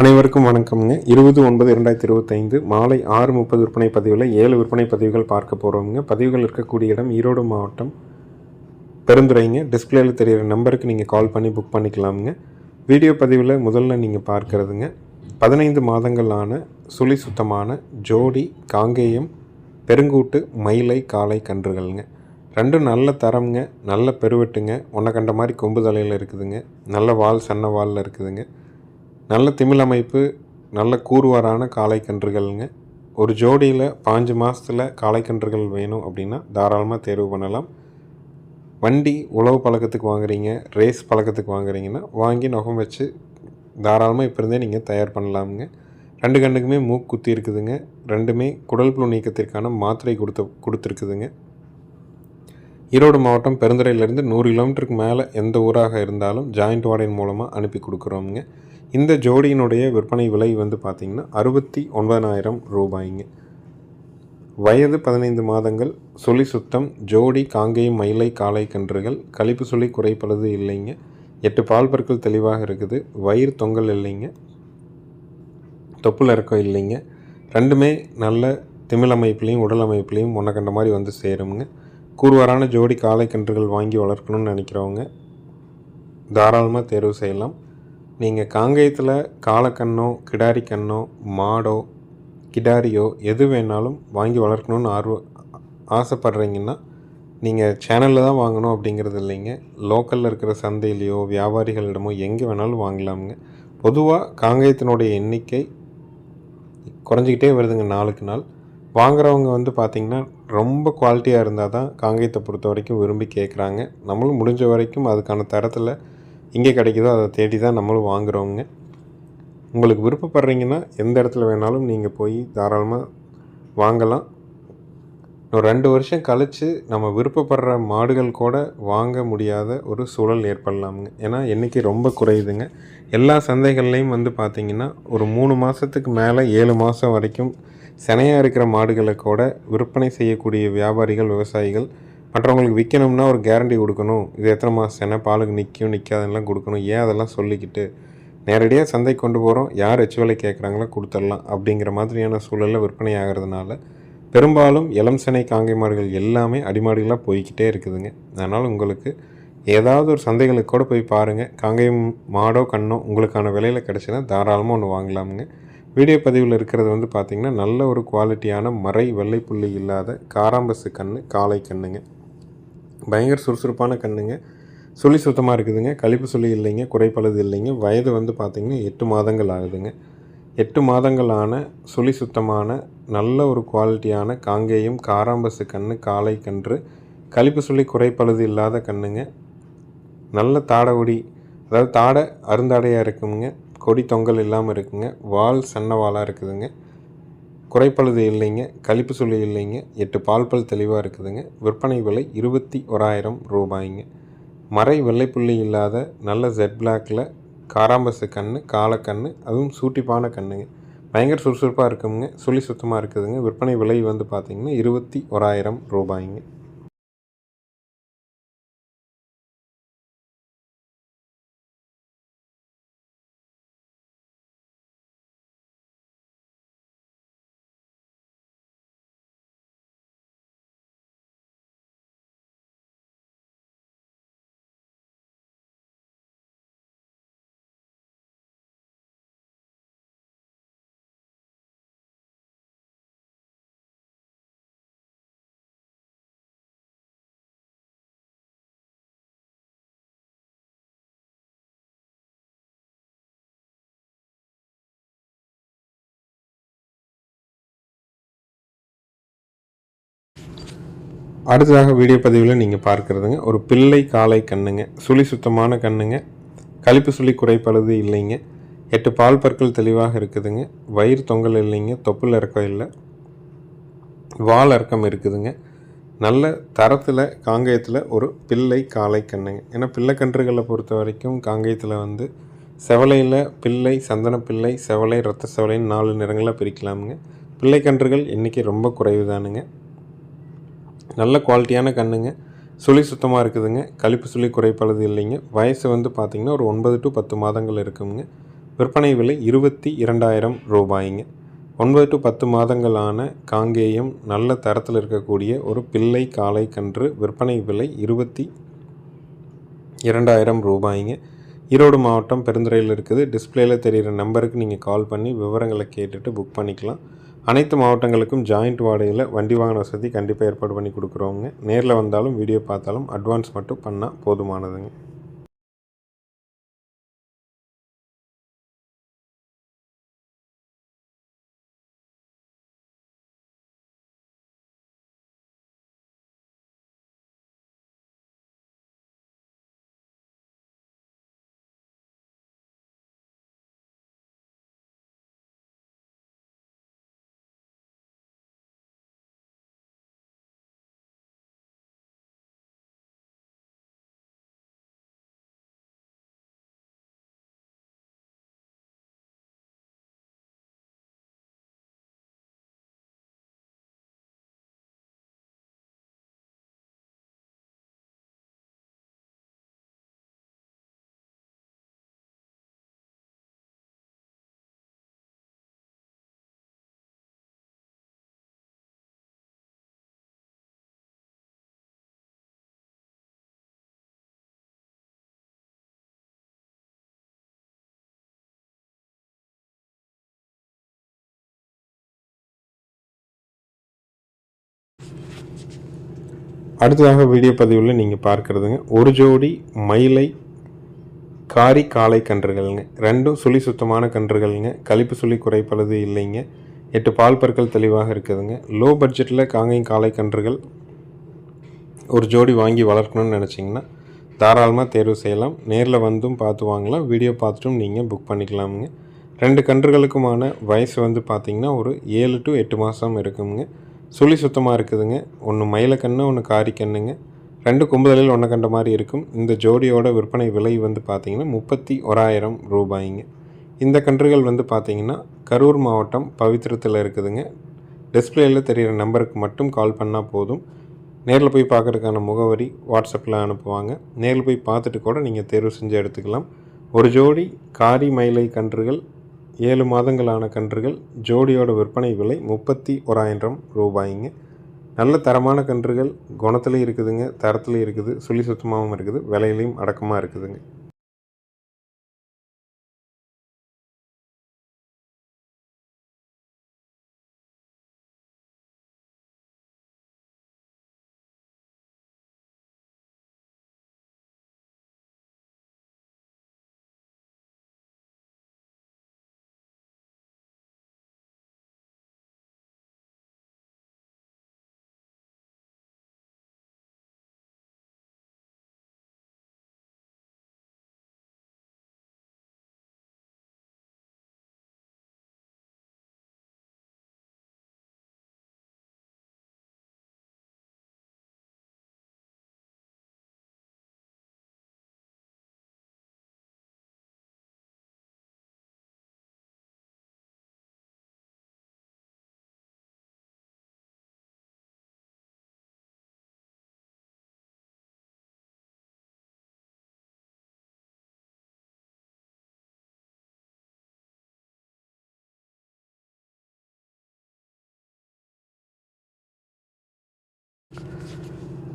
அனைவருக்கும் வணக்கம்ங்க. இருபது ஒன்பது இரண்டாயிரத்தி இருபத்தைந்து மாலை ஆறு முப்பது விற்பனை பதிவில் ஏழு விற்பனை பதிவுகள் பார்க்க போகிறோம்ங்க பதிவுகள் இருக்கக்கூடிய இடம் ஈரோடு மாவட்டம் பெருந்துரைங்க டிஸ்பிளேயில் தெரிகிற நம்பருக்கு நீங்கள் கால் பண்ணி புக் பண்ணிக்கலாமுங்க. வீடியோ பதிவில் முதல்ல நீங்கள் பார்க்கறதுங்க. பதினைந்து மாதங்களான சுழி சுத்தமான ஜோடி காங்கேயம் பெருங்கூட்டு மயிலை காளை கன்றுகள்ங்க. ரெண்டும் நல்ல தரம்ங்க. நல்ல பெருவெட்டுங்க. ஒன்றை கண்ட மாதிரி கொம்பு தலையில் இருக்குதுங்க. நல்ல வால் சன்ன வாலில் இருக்குதுங்க. நல்ல திமிழ் அமைப்பு நல்ல கூறுவாரான காளைக்கன்றுகள்ங்க ஒரு ஜோடியில் பாஞ்சு மாதத்தில் காளைக்கன்றுகள் வேணும் அப்படின்னா தாராளமாக தேர்வு பண்ணலாம். வண்டி உழவு பழக்கத்துக்கு வாங்குறீங்க ரேஸ் பழக்கத்துக்கு வாங்குறீங்கன்னா வாங்கி நுகம் வச்சு தாராளமாக இப்போ இருந்தே நீங்கள் தயார் பண்ணலாமுங்க. ரெண்டு கண்ணுக்குமே மூக்கு குத்தி இருக்குதுங்க. ரெண்டுமே குடல் புழு நீக்கத்திற்கான மாத்திரை கொடுத்து கொடுத்துருக்குதுங்க. ஈரோடு மாவட்டம் பெருந்துறையிலேருந்து நூறு கிலோமீட்டருக்கு மேலே எந்த ஊராக இருந்தாலும் ஜாயிண்ட் வார்டன் மூலமாக அனுப்பி கொடுக்குறோமுங்க. இந்த ஜோடியினுடைய விற்பனை விலை வந்து பார்த்திங்கன்னா அறுபத்தி ஒன்பதாயிரம் ரூபாய்ங்க. வயது பதினைந்து மாதங்கள் சுழி சுத்தம் ஜோடி காங்கேயம் மயிலை காளை கன்றுகள் கழிப்பு சுழி குறைப்பளது இல்லைங்க. எட்டு பால் பற்கள் தெளிவாக இருக்குது. வயிறு தொங்கல் இல்லைங்க. தொப்புள் இறக்கம் இல்லைங்க. ரெண்டுமே நல்ல திமிழ் அமைப்புலேயும் உடல் அமைப்புலேயும் ஒன்றை கண்ட மாதிரி வந்து சேருங்க கூறுவாரான ஜோடி காளை கன்றுகள் வாங்கி வளர்க்கணும்னு நினைக்கிறவங்க தாராளமாக தேர்வு செய்யலாம். நீங்கள் காங்கேயத்தில் காலக்கண்ணோ கிடாரிக்கண்ணோ மாடோ கிடாரியோ எது வேணாலும் வாங்கி வளர்க்கணும்னு ஆர்வம் ஆசைப்பட்றீங்கன்னா நீங்கள் சேனலில் தான் வாங்கணும் அப்படிங்கிறது இல்லைங்க. லோக்கலில் இருக்கிற சந்தையிலையோ வியாபாரிகளிடமோ எங்கே வேணாலும் வாங்கலாமுங்க. பொதுவாக காங்கேயத்தினுடைய எண்ணிக்கை குறைஞ்சிக்கிட்டே வருதுங்க நாளுக்கு நாள். வாங்குறவங்க வந்து பார்த்திங்கன்னா ரொம்ப குவாலிட்டியாக இருந்தால் தான் காங்கேயத்தை பொறுத்த வரைக்கும் விரும்பி கேட்குறாங்க நம்மளும் முடிஞ்ச வரைக்கும் அதுக்கான தரத்தில் எங்கே கிடைக்குதோ அதை தேடி தான் நம்மளும் வாங்குறோங்க உங்களுக்கு விருப்பப்படுறீங்கன்னா எந்த இடத்துல வேணாலும் நீங்கள் போய் தாராளமாக வாங்கலாம். ஒரு ரெண்டு வருஷம் கழித்து நம்ம விருப்பப்படுற மாடுகள் கூட வாங்க முடியாத ஒரு சூழல் ஏற்படலாமுங்க. ஏன்னா எண்ணிக்கை ரொம்ப குறையுதுங்க. எல்லா சந்தைகள்லேயும் வந்து பார்த்திங்கன்னா ஒரு மூணு மாதத்துக்கு மேலே ஏழு மாதம் வரைக்கும் சினையாக இருக்கிற மாடுகளை கூட விற்பனை செய்யக்கூடிய வியாபாரிகள் விவசாயிகள் மற்றவங்களுக்கு விற்கணும்னா ஒரு கேரண்டி கொடுக்கணும். இது எத்தனை மாதம் என்ன பாலுக்கு நிற்கும் நிற்காதெல்லாம் கொடுக்கணும். ஏன் அதெல்லாம் சொல்லிக்கிட்டு நேரடியாக சந்தை கொண்டு போகிறோம் யார் எச்சு விலை கேட்குறாங்களோ கொடுத்துடலாம். அப்படிங்கிற மாதிரியான சூழலில் விற்பனை ஆகிறதுனால பெரும்பாலும் இளம் சினை காங்கை மாடுகள் எல்லாமே அடிமாடுகளாக போய்கிட்டே இருக்குதுங்க. அதனால் உங்களுக்கு ஏதாவது ஒரு சந்தைகளுக்கு கூட போய் பாருங்கள் காங்கை மாடோ கண்ணோ உங்களுக்கான விலையில் கிடச்சினா தாராளமாக ஒன்று வாங்கலாமுங்க. வீடியோ பதிவில் இருக்கிறது வந்து பார்த்திங்கன்னா நல்ல ஒரு குவாலிட்டியான மறை வெள்ளை புள்ளி இல்லாத காராம்பசு கன்று காளை கண்ணுங்க. பயங்கர சுறுசுறுப்பான கண்ணுங்க. சுழி சுத்தமாக இருக்குதுங்க. கழிப்பு சுழி இல்லைங்க. குறைப்பளது இல்லைங்க. வயது வந்து பார்த்திங்கன்னா எட்டு மாதங்கள் ஆகுதுங்க. எட்டு மாதங்களான சுழி சுத்தமான நல்ல ஒரு குவாலிட்டியான காங்கேயம் காராம்பசு கன்று காளை கன்று கழிப்பு சொல்லி குறைப்பழுது இல்லாத கண்ணுங்க. நல்ல தாடை அதாவது தாடை அருந்தாடையாக இருக்குங்க. கொடி தொங்கல் இல்லாமல் இருக்குங்க. வால் சன்ன வாலாக இருக்குதுங்க. குறைப்பழுது இல்லைங்க கழிப்பு சொல்லி இல்லைங்க எட்டு பால் பல் தெளிவாக இருக்குதுங்க. விற்பனை விலை இருபத்தி ஓராயிரம் ரூபாய்ங்க. மறை வெள்ளைப்புள்ளி இல்லாத நல்ல ஜெட் பிளாக்கில் காராம்பசு கன்று காலக்கன்று அதுவும் சூட்டிப்பான கண்ணுங்க. பயங்கர சுறுசுறுப்பாக இருக்குங்க சுழி சுத்தமாக இருக்குதுங்க. விற்பனை விலை வந்து பார்த்திங்கன்னா இருபத்தி ஓராயிரம் ரூபாய்ங்க. அடுத்ததாக வீடியோ பதிவில் நீங்கள் பார்க்குறதுங்க ஒரு பிள்ளை காளை கண்ணுங்க சுழி சுத்தமான கண்ணுங்க கழிப்பு சுழி குறைப்பழுது இல்லைங்க எட்டு பால் பற்கள் தெளிவாக இருக்குதுங்க வயிறு தொங்கல் இல்லைங்க தொப்புள் இறக்கம் இல்லை வால் இறக்கம் இருக்குதுங்க நல்ல தரத்தில் காங்கேயத்தில் ஒரு பிள்ளை காளை கண்ணுங்க. ஏன்னா பிள்ளை கன்றுகளை பொறுத்த வரைக்கும் காங்கேயத்தில் வந்து செவலையில் பிள்ளை சந்தன பிள்ளை செவலை ரத்த செவலைன்னு நாலு நிறங்களாக பிரிக்கலாமுங்க. பிள்ளை கன்றுகள் இன்றைக்கி ரொம்ப குறைவு தானுங்க நல்ல குவாலிட்டியான கண்ணுங்க. சுழி சுத்தமாக இருக்குதுங்க. கழிப்பு சுழி குறைப்பளது இல்லைங்க. வயசு வந்து பார்த்திங்கன்னா ஒரு ஒன்பது டு பத்து மாதங்கள் இருக்குங்க. விற்பனை விலை இருபத்தி இரண்டாயிரம் ரூபாய்ங்க. ஒன்பது டு பத்து மாதங்களான காங்கேயம் நல்ல தரத்தில் இருக்கக்கூடிய ஒரு பிள்ளை காளை கன்று விற்பனை விலை இருபத்தி இரண்டாயிரம் ரூபாய்ங்க. ஈரோடு மாவட்டம் பெருந்துறையில் இருக்குது. டிஸ்பிளேயில் தெரிகிற நம்பருக்கு நீங்கள் கால் பண்ணி விவரங்களை கேட்டுட்டு புக் பண்ணிக்கலாம். அனைத்து மாவட்டங்களுக்கும் ஜாயிண்ட் வாடகையில் வண்டி வாகன வசதி கண்டிப்பாக ஏற்பாடு பண்ணி கொடுக்குறோங்க நேரில் வந்தாலும் வீடியோ பார்த்தாலும் அட்வான்ஸ் மட்டும் பண்ணால் போதுமானதுங்க. அடுத்ததாக வீடியோ பதிவில் நீங்கள் பார்க்குறதுங்க ஒரு ஜோடி மயிலை காரி காளை கன்றுகள்ங்க. ரெண்டும் சுழி சுத்தமான கன்றுகள்ங்க. கழிப்பு சுழி குறைப்பது இல்லைங்க. எட்டு பால் பற்கள் தெளிவாக இருக்குதுங்க. லோ பட்ஜெட்டில் காங்கையும் காளை கன்றுகள் ஒரு ஜோடி வாங்கி வளர்க்கணும்னு நினச்சிங்கன்னா தாராளமாக தேர்வு செய்யலாம். நேரில் வந்தும் பார்த்து வாங்கலாம். வீடியோ பார்த்துட்டும் நீங்கள் புக் பண்ணிக்கலாமுங்க. ரெண்டு கன்றுகளுக்குமான வயசு வந்து பார்த்திங்கன்னா ஒரு ஏழு டு எட்டு மாதம் இருக்குங்க சுழி சுத்தமாக இருக்குதுங்க. ஒன்று மயிலக்கண்ணு ஒன்று காரிக்கண்ணுங்க ரெண்டு கொம்புதலில் ஒன்று கண்ட மாதிரி இருக்கும். இந்த ஜோடியோட விற்பனை விலை வந்து பார்த்திங்கன்னா முப்பத்தி ஓராயிரம் ரூபாய்ங்க. இந்த கன்றுகள் வந்து பார்த்திங்கன்னா கரூர் மாவட்டம் பவித்திரத்தில் இருக்குதுங்க. டிஸ்பிளேயில் தெரிகிற நம்பருக்கு மட்டும் கால் பண்ணால் போதும். நேரில் போய் பார்க்குறதுக்கான முகவரி வாட்ஸ்அப்பில் அனுப்புவாங்க. நேரில் போய் பார்த்துட்டு கூட நீங்கள் தேர்வு செஞ்சு எடுத்துக்கலாம். ஒரு ஜோடி காரி மயிலை கன்றுகள் ஏழு மாதங்களான கன்றுகள் ஜோடியோட விற்பனை விலை முப்பத்தி ஓராயிரம் ரூபாய்ங்க. நல்ல தரமான கன்றுகள் குணத்துலேயும் இருக்குதுங்க தரத்துலேயும் இருக்குது சுழி சுத்தமாகவும் இருக்குது விலையிலையும் அடக்கமாக இருக்குதுங்க.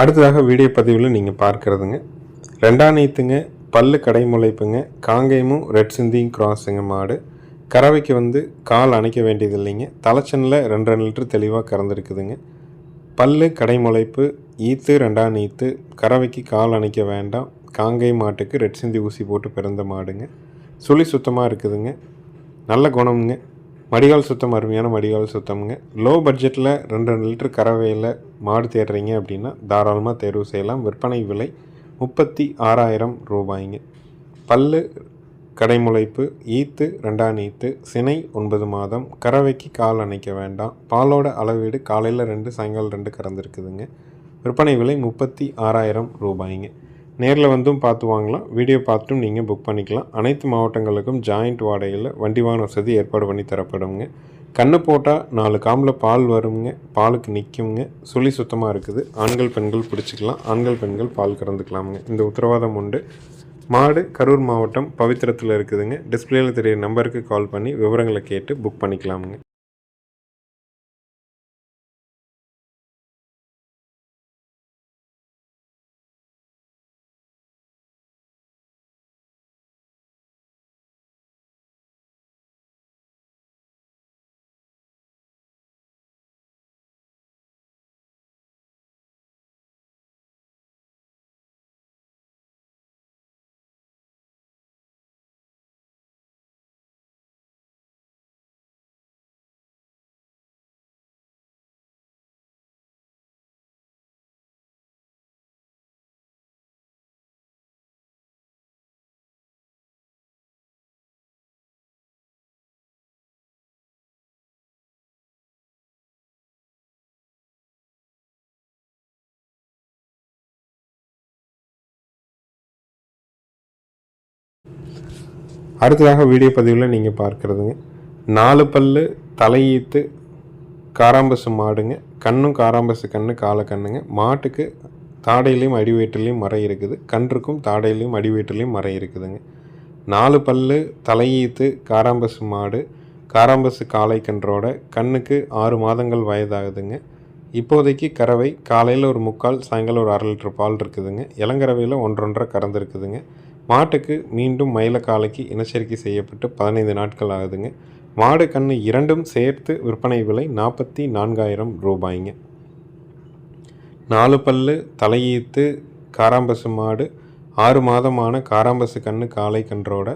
அடுத்ததாக வீடியோ பதிவில் நீங்கள் பார்க்குறதுங்க. ரெண்டாம் நீத்துங்க பல்லு கடைமுளைப்புங்க காங்கேயமும் ரெட் சிந்தியும் கிராஸுங்க மாடு. கறவைக்கு வந்து கால் அணைக்க வேண்டியது இல்லைங்க தலைச்சனில் ரெண்டு ரெண்டு லிட்டர் தெளிவாக கறந்துருக்குதுங்க. பல்லு கடைமுளைப்பு ஈத்து ரெண்டாம் நீத்து கறவைக்கு கால் அணைக்க வேண்டாம். காங்கை மாட்டுக்கு ரெட் சிந்தி ஊசி போட்டு பிறந்த மாடுங்க. சுழி சுத்தமாக இருக்குதுங்க. நல்ல குணம்ங்க. மடிகால் சுத்தம் அருமையான மடிகால் சுத்தம்ங்க. லோ பட்ஜெட்டில் ரெண்டு ரெண்டு லிட்டர் கறவையில் மாடு தேடுறீங்க அப்படின்னா தாராளமாக தேர்வு செய்யலாம். விற்பனை விலை முப்பத்தி ஆறாயிரம் ரூபாய்ங்க. பல்லு கடைமுளைப்பு ஈத்து ரெண்டாம் ஈத்து சினை ஒன்பது மாதம் கறவைக்கு கால் அணைக்க வேண்டாம். பாலோட அளவீடு காலையில் ரெண்டு சாயங்காலம் ரெண்டு கறந்துருக்குதுங்க. விற்பனை விலை முப்பத்தி ஆறாயிரம் ரூபாய்ங்க. நேரில் வந்தும் பார்த்து வாங்கலாம். வீடியோ பார்த்துட்டும் நீங்கள் புக் பண்ணிக்கலாம். அனைத்து மாவட்டங்களுக்கும் ஜாயிண்ட் வாடகையில் வண்டி வாகன வசதி ஏற்பாடு பண்ணி தரப்படுங்க கண்ணு போட்டால் நாலு காம்பில் பால் வருங்க பாலுக்கு நிற்குங்க சுழி சுத்தமாக இருக்குது. ஆண்கள் பெண்கள் பிடிச்சிக்கலாம். ஆண்கள் பெண்கள் பால் கறந்துக்கலாமுங்க. இந்த உத்தரவாதம் உண்டு. மாடு கரூர் மாவட்டம் பவித்திரத்தில் இருக்குதுங்க. டிஸ்பிளேயில் தெரிய நம்பருக்கு கால் பண்ணி விவரங்களை கேட்டு புக் பண்ணிக்கலாமுங்க. அடுத்ததாக வீடியோ பதிவில் நீங்கள் பார்க்குறதுங்க. நாலு பல்லு தலையீத்து காராம்பசு மாடுங்க. கண்ணும் காராம்பசு கண்ணு காலை கண்ணுங்க. மாட்டுக்கு தாடையிலையும் அடிவயிற்றுலையும் மறை இருக்குது. கன்றுக்கும் தாடையிலையும் அடிவயிற்றுலையும் மறை இருக்குதுங்க. நாலு பல்லு தலையீத்து காராம்பசு மாடு காராம்பசு காளை கன்றோட கண்ணுக்கு ஆறு மாதங்கள் வயதாகுதுங்க. இப்போதைக்கு கறவை காலையில் ஒரு முக்கால் சாயங்காலம் ஒரு அரை லிட்டர் பால் இருக்குதுங்க. இளங்கறவையில் ஒன்றொன்றரை கறந்துருக்குதுங்க மாட்டுக்கு மீண்டும் மயிலக்காலைக்கு இனச்சரிக்கை செய்யப்பட்டு பதினைந்து நாட்கள் ஆகுதுங்க. மாடு கன்று இரண்டும் சேர்த்து விற்பனை விலை நாற்பத்தி நான்காயிரம் ரூபாய்ங்க. நாலு பல்லு தலையீத்து காராம்பசு மாடு ஆறு மாதமான காராம்பசு கன்று காலை கன்றோட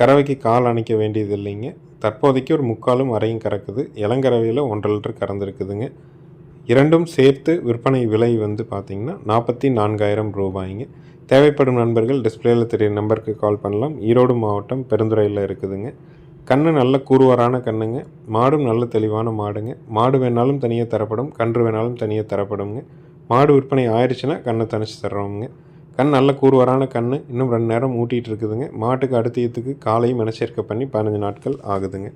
கறவைக்கு கால் அணைக்க வேண்டியது இல்லைங்க தற்போதைக்கு ஒரு முக்காலும் அறையும் கறக்குது. இளங்கறவையில் ஒன்றரை லிட்டர் கறந்துருக்குதுங்க. இரண்டும் சேர்த்து விற்பனை விலை வந்து பார்த்திங்கன்னா நாற்பத்தி நான்காயிரம் ரூபாய்ங்க. தேவைப்படும் நண்பர்கள் டிஸ்பிளேயில் தெரிய நம்பருக்கு கால் பண்ணலாம். ஈரோடு மாவட்டம் பெருந்துறையில் இருக்குதுங்க. கண்ணு நல்ல கூறுவரான கண்ணுங்க. மாடும் நல்ல தெளிவான மாடுங்க. மாடு வேணாலும் தனியாக தரப்படும். கன்று வேணாலும் தனியாக தரப்படுங்க. மாடு விற்பனை ஆயிடுச்சுன்னா கண்ணை தனிச்சு தர்றோமுங்க. கண் நல்ல கூறுவரான கண் இன்னும் ரெண்டு நேரம் ஊட்டிகிட்டு இருக்குதுங்க. மாட்டுக்கு அடுத்ததுக்கு காலையும் மனச்சேர்க்கை பண்ணி பதினஞ்சு நாட்கள் ஆகுதுங்க.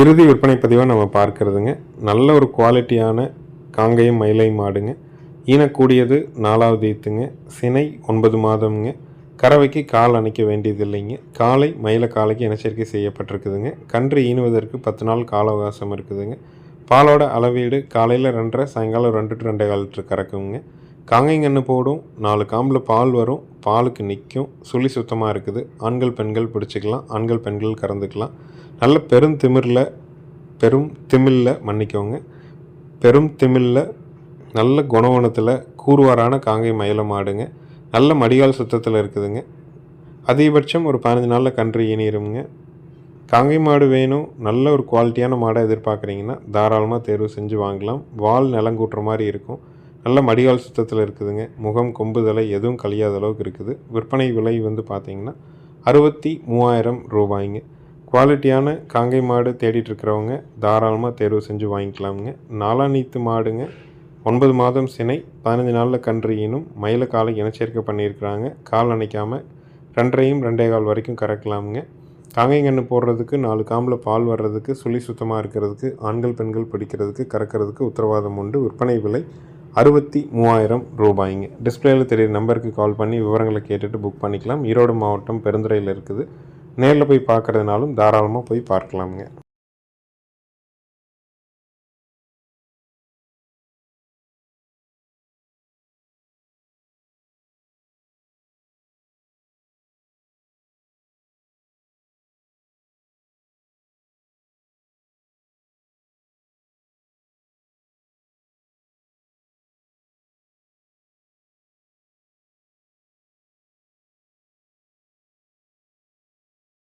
இறுதி விற்பனை பதிவாக நம்ம பார்க்குறதுங்க. நல்ல ஒரு குவாலிட்டியான காங்கையும் மயிலையும் மாடுங்க. ஈனக்கூடியது நாலாவது ஈத்துங்க. சினை ஒன்பது மாதம்ங்க. கறவைக்கு கால் அணைக்க வேண்டியது இல்லைங்க காலை மயில காலைக்கு இனச்சரிக்கை செய்யப்பட்டிருக்குதுங்க. கன்று ஈனுவதற்கு பத்து நாள் கால அவகாசம் இருக்குதுங்க. பாலோட அளவீடு காலையில் ரெண்டரை சாயங்காலம் ரெண்டு டு ரெண்டே கால் லிட்டர் கறக்குங்க. காங்கைங்கன்று போடும். நாலு காம்பில் பால் வரும். பாலுக்கு நிற்கும் சுழி சுத்தமாக இருக்குது. ஆண்கள் பெண்கள் பிடிச்சிக்கலாம். ஆண்கள் பெண்கள் கறந்துக்கலாம். நல்ல பெரும் திமிரில் பெரும் திமிழில் மன்னிக்கோங்க. பெரும் திமிழில் நல்ல குணவனத்தில் கூறுவாரான காங்கை மயில மாடுங்க. நல்ல மடிகால் சுத்தத்தில் இருக்குதுங்க. அதிகபட்சம் ஒரு பதினஞ்சு நாளில் கன்று ஈனிருங்க காங்கை மாடு வேணும் நல்ல ஒரு குவாலிட்டியான மாடை எதிர்பார்க்குறீங்கன்னா தாராளமாக தேர்வு செஞ்சு வாங்கலாம். வால் நிலங்கூட்டுற மாதிரி இருக்கும். நல்ல மடிகால் சுத்தத்தில் இருக்குதுங்க. முகம் கொம்புதலை எதுவும் கழியாத அளவுக்கு இருக்குது. விற்பனை விலை வந்து பார்த்திங்கன்னா அறுபத்தி மூவாயிரம் ரூபாய்ங்க. குவாலிட்டியான காங்கை மாடு தேடிட்டு இருக்கிறவங்க தாராளமாக தேர்வு செஞ்சு வாங்கிக்கலாமுங்க. நாலா நீத்து மாடுங்க. ஒன்பது மாதம் சினை பதினஞ்சு நாளில் கன்று ஈனும் மயில காலை இனச்சேர்க்கை பண்ணியிருக்கிறாங்க. கால் அணைக்காமல் ரெண்டரையும் ரெண்டே கால் வரைக்கும் கறக்கலாமுங்க. காங்கை கன்று போடுறதுக்கு நாலு காம்பில் பால் வர்றதுக்கு சுழி சுத்தமாக இருக்கிறதுக்கு ஆண்கள் பெண்கள் பிடிக்கிறதுக்கு கறக்கிறதுக்கு உத்தரவாதம் உண்டு. விற்பனை விலை அறுபத்தி மூவாயிரம் ரூபாய்ங்க. டிஸ்பிளேயில் தெரியுற நம்பருக்கு கால் பண்ணி விவரங்களை கேட்டுட்டு புக் பண்ணிக்கலாம். ஈரோடு மாவட்டம் பெருந்துறையில் இருக்குது. நேரில் போய் பார்க்குறதுனாலும் தாராளமாக போய் பார்க்கலாமுங்க.